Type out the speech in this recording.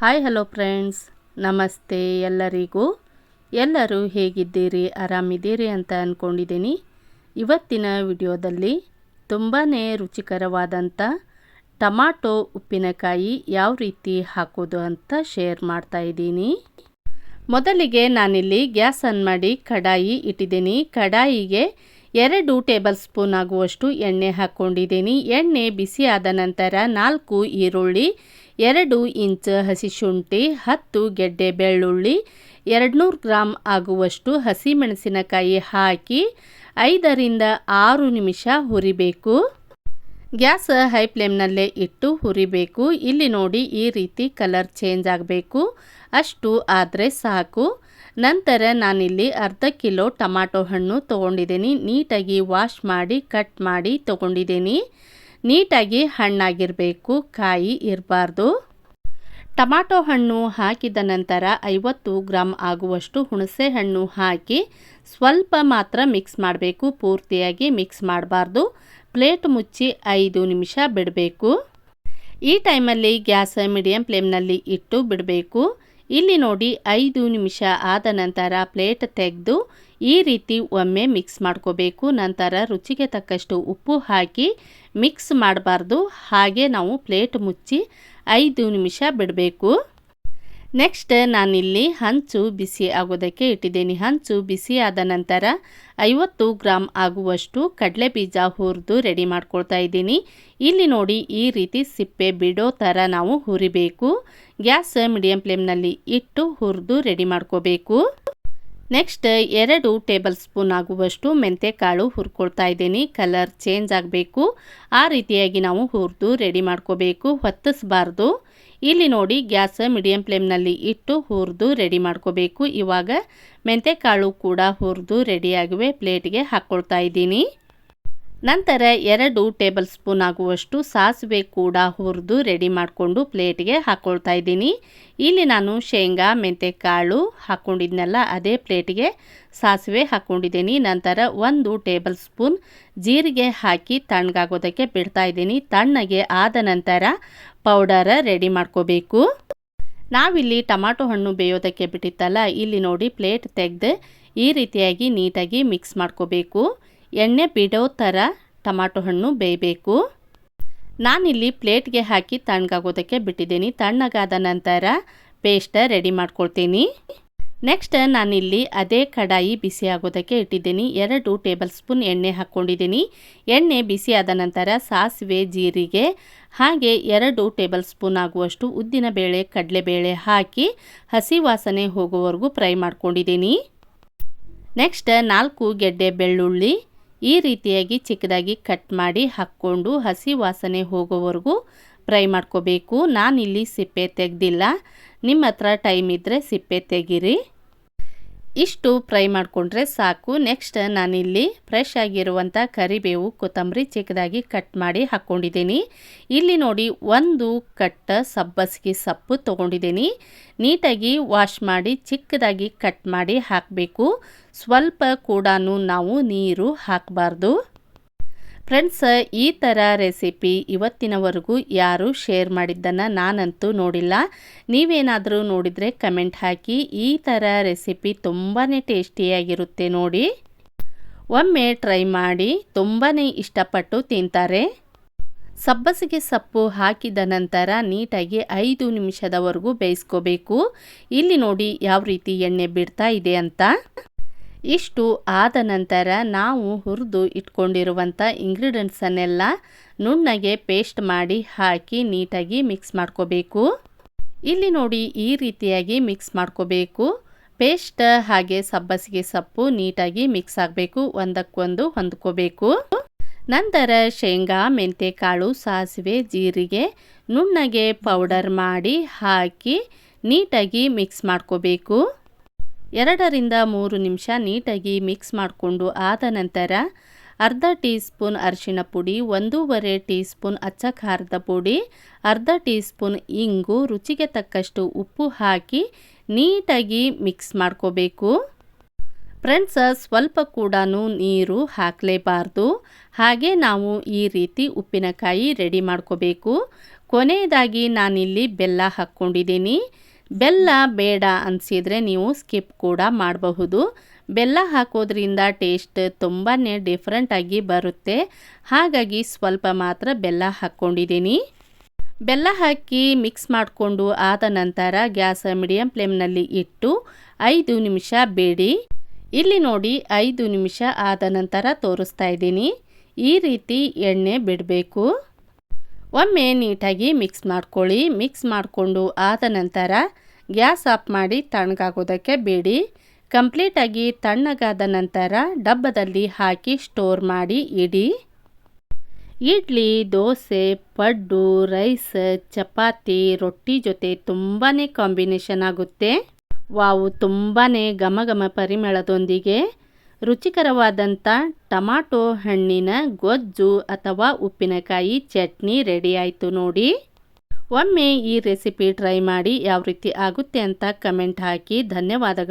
Hi, hello friends. ನಮಸ್ತೆ ಎಲ್ಲರಿಗೂ. ಎಲ್ಲರೂ ಹೇಗಿದ್ದೀರಿ? ಆರಾಮಿದ್ದೀರಿ ಅಂತ ಅಂದ್ಕೊಂಡಿದ್ದೀನಿ ಇವತ್ತಿನ ವಿಡಿಯೋದಲ್ಲಿ ತುಂಬಾ ರುಚಿಕರವಾದಂಥ ಟಮಾಟೊ ಉಪ್ಪಿನಕಾಯಿ ಯಾವ ರೀತಿ ಹಾಕೋದು ಅಂತ ಶೇರ್ ಮಾಡ್ತಾ ಇದ್ದೀನಿ. ಮೊದಲಿಗೆ ನಾನಿಲ್ಲಿ ಗ್ಯಾಸ್ ಆನ್ ಮಾಡಿ ಕಡಾಯಿ ಇಟ್ಟಿದ್ದೀನಿ. ಕಡಾಯಿಗೆ ಎರಡು ಟೇಬಲ್ ಸ್ಪೂನ್ ಆಗುವಷ್ಟು ಎಣ್ಣೆ ಹಾಕ್ಕೊಂಡಿದ್ದೀನಿ. ಎಣ್ಣೆ ಬಿಸಿ ಆದ ನಂತರ ನಾಲ್ಕು ಈರುಳ್ಳಿ ಎರಡು ಇಂಚ್ ಹಸಿ ಶುಂಠಿ, ಹತ್ತು ಗೆಡ್ಡೆ ಬೆಳ್ಳುಳ್ಳಿ, ಎರಡುನೂರು ಗ್ರಾಮ್ ಆಗುವಷ್ಟು ಹಸಿಮೆಣಸಿನಕಾಯಿ ಹಾಕಿ ಐದರಿಂದ ಆರು ನಿಮಿಷ ಹುರಿಬೇಕು. ಗ್ಯಾಸ್ ಹೈ ಫ್ಲೇಮ್ನಲ್ಲೇ ಇಟ್ಟು ಹುರಿಬೇಕು. ಇಲ್ಲಿ ನೋಡಿ ಈ ರೀತಿ ಕಲರ್ ಚೇಂಜ್ ಆಗಬೇಕು. ಅಷ್ಟು ಆದರೆ ಸಾಕು. ನಂತರ ನಾನಿಲ್ಲಿ ಅರ್ಧ ಕಿಲೋ ಟೊಮ್ಯಾಟೊ ಹಣ್ಣು ತೊಗೊಂಡಿದ್ದೀನಿ. ನೀಟಾಗಿ ವಾಶ್ ಮಾಡಿ, ಕಟ್ ಮಾಡಿ ತೊಗೊಂಡಿದ್ದೀನಿ. ನೀಟಾಗಿ ಹಣ್ಣಾಗಿರಬೇಕು, ಕಾಯಿ ಇರಬಾರ್ದು. ಟಮಾಟೊ ಹಣ್ಣು ಹಾಕಿದ ನಂತರ ಐವತ್ತು ಗ್ರಾಮ್ ಆಗುವಷ್ಟು ಹುಣಸೆ ಹಣ್ಣು ಹಾಕಿ ಸ್ವಲ್ಪ ಮಾತ್ರ ಮಿಕ್ಸ್ ಮಾಡಬೇಕು, ಪೂರ್ತಿಯಾಗಿ ಮಿಕ್ಸ್ ಮಾಡಬಾರ್ದು. ಪ್ಲೇಟ್ ಮುಚ್ಚಿ ಐದು ನಿಮಿಷ ಬಿಡಬೇಕು. ಈ ಟೈಮಲ್ಲಿ ಗ್ಯಾಸ್ ಮೀಡಿಯಂ ಫ್ಲೇಮ್ನಲ್ಲಿ ಇಟ್ಟು ಬಿಡಬೇಕು. ಇಲ್ಲಿ ನೋಡಿ ಐದು ನಿಮಿಷ ಆದ ನಂತರ ಪ್ಲೇಟ್ ತೆಗೆದು ಈ ರೀತಿ ಒಮ್ಮೆ ಮಿಕ್ಸ್ ಮಾಡ್ಕೋಬೇಕು. ನಂತರ ರುಚಿಗೆ ತಕ್ಕಷ್ಟು ಉಪ್ಪು ಹಾಕಿ ಮಿಕ್ಸ್ ಮಾಡಬಾರ್ದು. ಹಾಗೆ ನಾವು ಪ್ಲೇಟ್ ಮುಚ್ಚಿ ಐದು ನಿಮಿಷ ಬಿಡಬೇಕು. ನೆಕ್ಸ್ಟ್ ನಾನಿಲ್ಲಿ ಹಂಚು ಬಿಸಿ ಆಗೋದಕ್ಕೆ ಇಟ್ಟಿದ್ದೀನಿ. ಹಂಚು ಬಿಸಿ ಆದ ನಂತರ ಐವತ್ತು ಗ್ರಾಮ್ ಆಗುವಷ್ಟು ಕಡಲೆ ಬೀಜ ಹುರಿದು ರೆಡಿ ಮಾಡ್ಕೊಳ್ತಾ ಇದ್ದೀನಿ. ಇಲ್ಲಿ ನೋಡಿ, ಈ ರೀತಿ ಸಿಪ್ಪೆ ಬಿಡೋ ಥರ ನಾವು ಹುರಿಬೇಕು. ಗ್ಯಾಸ್ ಮೀಡಿಯಂ ಫ್ಲೇಮ್ನಲ್ಲಿ ಇಟ್ಟು ಹುರಿದು ರೆಡಿ ಮಾಡ್ಕೋಬೇಕು. ನೆಕ್ಸ್ಟ್ ಎರಡು ಟೇಬಲ್ ಸ್ಪೂನ್ ಆಗುವಷ್ಟು ಮೆಂತೆಕಾಳು ಹುರ್ಕೊಳ್ತಾ ಇದ್ದೀನಿ. ಕಲರ್ ಚೇಂಜ್ ಆಗಬೇಕು. ಆ ರೀತಿಯಾಗಿ ನಾವು ಹುರಿದು ರೆಡಿ ಮಾಡ್ಕೋಬೇಕು. ಹೊತ್ತಿಸ್ಬಾರ್ದು. ಇಲ್ಲಿ ನೋಡಿ ಗ್ಯಾಸ್ ಮೀಡಿಯಂ ಫ್ಲೇಮ್ನಲ್ಲಿ ಇಟ್ಟು ಹುರಿದು ರೆಡಿ ಮಾಡ್ಕೋಬೇಕು. ಇವಾಗ ಮೆಂತೆಕಾಳು ಕೂಡ ಹುರಿದು ರೆಡಿಯಾಗಿವೆ ಪ್ಲೇಟ್ಗೆ ಹಾಕ್ಕೊಳ್ತಾ ಇದ್ದೀನಿ. ನಂತರ ಎರಡು ಟೇಬಲ್ ಸ್ಪೂನ್ ಆಗುವಷ್ಟು ಸಾಸಿವೆ ಕೂಡ ಹುರಿದು ರೆಡಿ ಮಾಡಿಕೊಂಡು ಪ್ಲೇಟ್ಗೆ ಹಾಕ್ಕೊಳ್ತಾ ಇದ್ದೀನಿ. ಇಲ್ಲಿ ನಾನು ಶೇಂಗಾ ಮೆಂತೆ ಕಾಳು ಹಾಕ್ಕೊಂಡಿದ್ನಲ್ಲ ಅದೇ ಪ್ಲೇಟ್ಗೆ ಸಾಸಿವೆ ಹಾಕ್ಕೊಂಡಿದ್ದೀನಿ ನಂತರ ಒಂದು ಟೇಬಲ್ ಸ್ಪೂನ್ ಜೀರಿಗೆ ಹಾಕಿ ತಣ್ಣಗಾಗೋದಕ್ಕೆ ಬಿಡ್ತಾ ಇದ್ದೀನಿ. ತಣ್ಣಗೆ ಆದ ನಂತರ ಪೌಡರ ರೆಡಿ ಮಾಡ್ಕೋಬೇಕು. ನಾವಿಲ್ಲಿ ಟೊಮಾಟೊ ಹಣ್ಣು ಬೇಯೋದಕ್ಕೆ ಬಿಟ್ಟಿತ್ತಲ್ಲ, ಇಲ್ಲಿ ನೋಡಿ ಪ್ಲೇಟ್ ತೆಗೆದು ಈ ರೀತಿಯಾಗಿ ನೀಟಾಗಿ ಮಿಕ್ಸ್ ಮಾಡ್ಕೋಬೇಕು. ಎಣ್ಣೆ ಬಿಡೋ ಥರ ಟೊಮಾಟೊ ಹಣ್ಣು ಬೇಯಬೇಕು. ನಾನಿಲ್ಲಿ ಪ್ಲೇಟ್ಗೆ ಹಾಕಿ ತಣ್ಣಗಾಗೋದಕ್ಕೆ ಬಿಟ್ಟಿದ್ದೀನಿ. ತಣ್ಣಗಾದ ನಂತರ ಪೇಸ್ಟ ರೆಡಿ ಮಾಡ್ಕೊಳ್ತೀನಿ. ನೆಕ್ಸ್ಟ್ ನಾನಿಲ್ಲಿ ಅದೇ ಕಡಾಯಿ ಬಿಸಿ ಆಗೋದಕ್ಕೆ ಇಟ್ಟಿದ್ದೀನಿ. ಎರಡು ಟೇಬಲ್ ಸ್ಪೂನ್ ಎಣ್ಣೆ ಹಾಕ್ಕೊಂಡಿದ್ದೀನಿ. ಎಣ್ಣೆ ಬಿಸಿ ಆದ ನಂತರ ಸಾಸಿವೆ, ಜೀರಿಗೆ, ಹಾಗೆ ಎರಡು ಟೇಬಲ್ ಸ್ಪೂನ್ ಆಗುವಷ್ಟು ಉದ್ದಿನ ಬೇಳೆ, ಕಡಲೆಬೇಳೆ ಹಾಕಿ ಹಸಿ ವಾಸನೆ ಹೋಗುವವರೆಗೂ ಫ್ರೈ ಮಾಡ್ಕೊಂಡಿದ್ದೀನಿ. ನೆಕ್ಸ್ಟ್ ನಾಲ್ಕು ಗೆಡ್ಡೆ ಬೆಳ್ಳುಳ್ಳಿ ಈ ರೀತಿಯಾಗಿ ಚಿಕ್ಕದಾಗಿ ಕಟ್ ಮಾಡಿ ಹಾಕ್ಕೊಂಡು ಹಸಿ ವಾಸನೆ ಹೋಗೋವರೆಗೂ ಫ್ರೈ ಮಾಡ್ಕೋಬೇಕು. ನಾನಿಲ್ಲಿ ಸಿಪ್ಪೆ ತೆಗೆದಿಲ್ಲ. ನಿಮ್ಮ ಹತ್ರ ಟೈಮ್ ಇದ್ದರೆ ಸಿಪ್ಪೆ ತೆಗೀರಿ. ಇಷ್ಟು ಫ್ರೈ ಮಾಡಿಕೊಂಡ್ರೆ ಸಾಕು. ನೆಕ್ಸ್ಟ್ ನಾನಿಲ್ಲಿ ಫ್ರೆಶ್ ಆಗಿರುವಂಥ ಕರಿಬೇವು, ಕೊತ್ತಂಬರಿ ಚಿಕ್ಕದಾಗಿ ಕಟ್ ಮಾಡಿ ಹಾಕ್ಕೊಂಡಿದ್ದೀನಿ ಇಲ್ಲಿ ನೋಡಿ ಒಂದು ಕಟ್ಟ ಸಬ್ಬಸಿಗೆ ಸೊಪ್ಪು ತೊಗೊಂಡಿದ್ದೀನಿ. ನೀಟಾಗಿ ವಾಶ್ ಮಾಡಿ ಚಿಕ್ಕದಾಗಿ ಕಟ್ ಮಾಡಿ ಹಾಕಬೇಕು. ಸ್ವಲ್ಪ ಕೂಡ ನಾವು ನೀರು ಹಾಕಬಾರ್ದು. ಫ್ರೆಂಡ್ಸ್, ಈ ಥರ ರೆಸಿಪಿ ಇವತ್ತಿನವರೆಗೂ ಯಾರು ಶೇರ್ ಮಾಡಿದ್ದನ್ನು ನಾನಂತೂ ನೋಡಿಲ್ಲ. ನೀವೇನಾದರೂ ನೋಡಿದರೆ ಕಮೆಂಟ್ ಹಾಕಿ, ಈ ಥರ ರೆಸಿಪಿ ತುಂಬಾ ಟೇಸ್ಟಿಯಾಗಿರುತ್ತೆ ನೋಡಿ. ಒಮ್ಮೆ ಟ್ರೈ ಮಾಡಿ ತುಂಬಾ ಇಷ್ಟಪಟ್ಟು ತಿಂತಾರೆ. ಸಬ್ಬಸಿಗೆ ಸೊಪ್ಪು ಹಾಕಿದ ನಂತರ ನೀಟಾಗಿ ಐದು ನಿಮಿಷದವರೆಗೂ ಬೇಯಿಸ್ಕೋಬೇಕು. ಇಲ್ಲಿ ನೋಡಿ ಯಾವ ರೀತಿ ಎಣ್ಣೆ ಬಿಡ್ತಾ ಇದೆ ಅಂತ. ಇಷ್ಟು ಆದ ನಂತರ ನಾವು ಹುರಿದು ಇಟ್ಕೊಂಡಿರುವಂಥ ಇಂಗ್ರೀಡಿಯೆಂಟ್ಸನ್ನೆಲ್ಲ ನುಣ್ಣಗೆ ಪೇಸ್ಟ್ ಮಾಡಿ ಹಾಕಿ ನೀಟಾಗಿ ಮಿಕ್ಸ್ ಮಾಡ್ಕೋಬೇಕು. ಇಲ್ಲಿ ನೋಡಿ ಈ ರೀತಿಯಾಗಿ ಮಿಕ್ಸ್ ಮಾಡ್ಕೋಬೇಕು. ಪೇಸ್ಟ್ ಹಾಗೆ ಸಬ್ಬಸಿಗೆ ಸೊಪ್ಪು ನೀಟಾಗಿ ಮಿಕ್ಸ್ ಆಗಬೇಕು. ಒಂದಕ್ಕೊಂದು ಹೊಂದ್ಕೋಬೇಕು. ನಂತರ ಶೇಂಗಾ, ಮೆಂತೆಕಾಳು, ಸಾಸಿವೆ, ಜೀರಿಗೆ ನುಣ್ಣಗೆ ಪೌಡರ್ ಮಾಡಿ ಹಾಕಿ ನೀಟಾಗಿ ಮಿಕ್ಸ್ ಮಾಡ್ಕೋಬೇಕು. ಎರಡರಿಂದ ಮೂರು ನಿಮಿಷ ನೀಟಾಗಿ ಮಿಕ್ಸ್ ಮಾಡಿಕೊಂಡು ಆದ ನಂತರ ಅರ್ಧ ಟೀ ಸ್ಪೂನ್ ಅರಿಶಿಣ ಪುಡಿ, ಒಂದೂವರೆ ಟೀ ಸ್ಪೂನ್ ಅಚ್ಚ ಖಾರದ ಪುಡಿ, ಅರ್ಧ ಟೀ ಸ್ಪೂನ್ ಇಂಗು, ರುಚಿಗೆ ತಕ್ಕಷ್ಟು ಉಪ್ಪು ಹಾಕಿ ನೀಟಾಗಿ ಮಿಕ್ಸ್ ಮಾಡ್ಕೋಬೇಕು. ಫ್ರೆಂಡ್ಸ, ಸ್ವಲ್ಪ ಕೂಡ ನೀರು ಹಾಕಲೇಬಾರ್ದು. ಹಾಗೆ ನಾವು ಈ ರೀತಿ ಉಪ್ಪಿನಕಾಯಿ ರೆಡಿ ಮಾಡ್ಕೋಬೇಕು. ಕೊನೆಯದಾಗಿ ನಾನಿಲ್ಲಿ ಬೆಲ್ಲ ಹಾಕ್ಕೊಂಡಿದ್ದೀನಿ. ಬೆಲ್ಲ ಬೇಡ ಅನಿಸಿದರೆ ನೀವು ಸ್ಕಿಪ್ ಕೂಡ ಮಾಡಬಹುದು. ಬೆಲ್ಲ ಹಾಕೋದ್ರಿಂದ ಟೇಸ್ಟ್ ತುಂಬಾ ಡಿಫ್ರೆಂಟಾಗಿ ಬರುತ್ತೆ. ಹಾಗಾಗಿ ಸ್ವಲ್ಪ ಮಾತ್ರ ಬೆಲ್ಲ ಹಾಕ್ಕೊಂಡಿದ್ದೀನಿ ಬೆಲ್ಲ ಹಾಕಿ ಮಿಕ್ಸ್ ಮಾಡಿಕೊಂಡು ಆದ ನಂತರ ಗ್ಯಾಸ್ ಮೀಡಿಯಂ ಫ್ಲೇಮ್ನಲ್ಲಿ ಇಟ್ಟು ಐದು ನಿಮಿಷ ಬೇಡಿ. ಇಲ್ಲಿ ನೋಡಿ ಐದು ನಿಮಿಷ ಆದ ನಂತರ ತೋರಿಸ್ತಾ ಇದ್ದೀನಿ. ಈ ರೀತಿ ಎಣ್ಣೆ ಬಿಡಬೇಕು. ಒಮ್ಮೆ ನೀಟಾಗಿ ಮಿಕ್ಸ್ ಮಾಡ್ಕೊಳ್ಳಿ. ಮಿಕ್ಸ್ ಮಾಡಿಕೊಂಡು ಆದ ನಂತರ ಗ್ಯಾಸ್ ಆಫ್ ಮಾಡಿ ತಣ್ಣಗಾಗೋದಕ್ಕೆ ಬೇಡಿ. ಕಂಪ್ಲೀಟಾಗಿ ತಣ್ಣಗಾದ ನಂತರ ಡಬ್ಬದಲ್ಲಿ ಹಾಕಿ ಸ್ಟೋರ್ ಮಾಡಿ ಇಡಿ. ಇಡ್ಲಿ, ದೋಸೆ, ಪಡ್ಡು, ರೈಸ್, ಚಪಾತಿ, ರೊಟ್ಟಿ ಜೊತೆ ತುಂಬಾ ಕಾಂಬಿನೇಷನ್ ಆಗುತ್ತೆ. ವಾವು ತುಂಬಾ ಘಮ ಘಮ ಪರಿಮಳದೊಂದಿಗೆ ರುಚಿಕರವಾದಂಥ ಟಮಾಟೊ ಹಣ್ಣಿನ ಗೊಜ್ಜು ಅಥವಾ ಉಪ್ಪಿನಕಾಯಿ ಚಟ್ನಿ ರೆಡಿ ಆಯಿತು ನೋಡಿ. ಒಮ್ಮೆ ಈ ರೆಸಿಪಿ ಟ್ರೈ ಮಾಡಿ ಯಾವ ರೀತಿ ಆಗುತ್ತೆ ಅಂತ ಕಮೆಂಟ್ ಹಾಕಿ. ಧನ್ಯವಾದಗಳು.